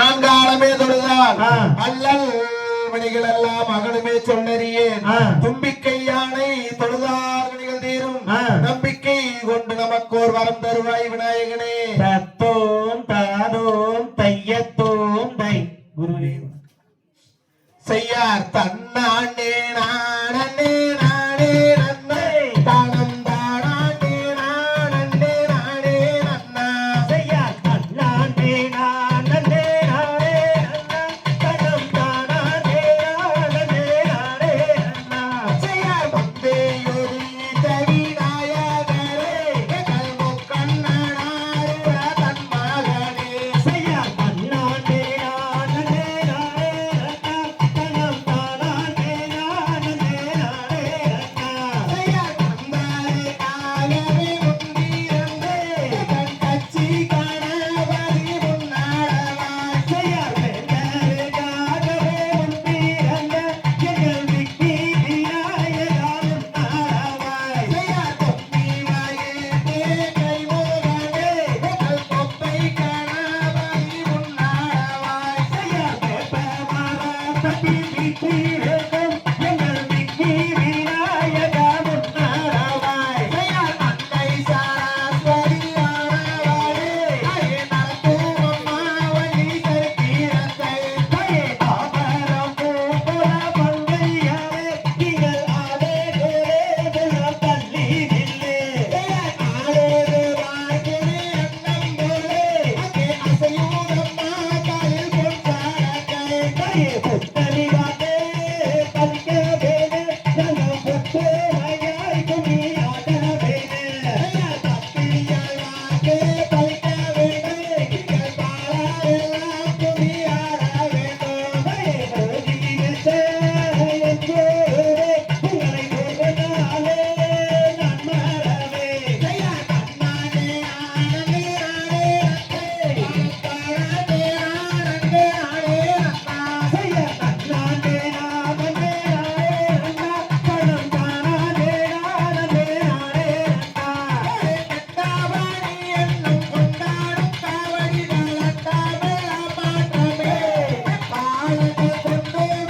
தான் காலமே தொழுதான் அல்லல் மணிகள் எல்லாம் மகனுமே சொன்னறியேன். தும்பிக்கை யானை தொழுதார் மணிகள் தீரும். நம்பிக்கை கொண்டு நமக்கு ஒரு வரம் தருவாய் விநாயகனே. தத்தோம் தானோம் தையத்தோம் தை. குருவே. செய்யார் தன்னாண்டே நானே Anybody? Thank you.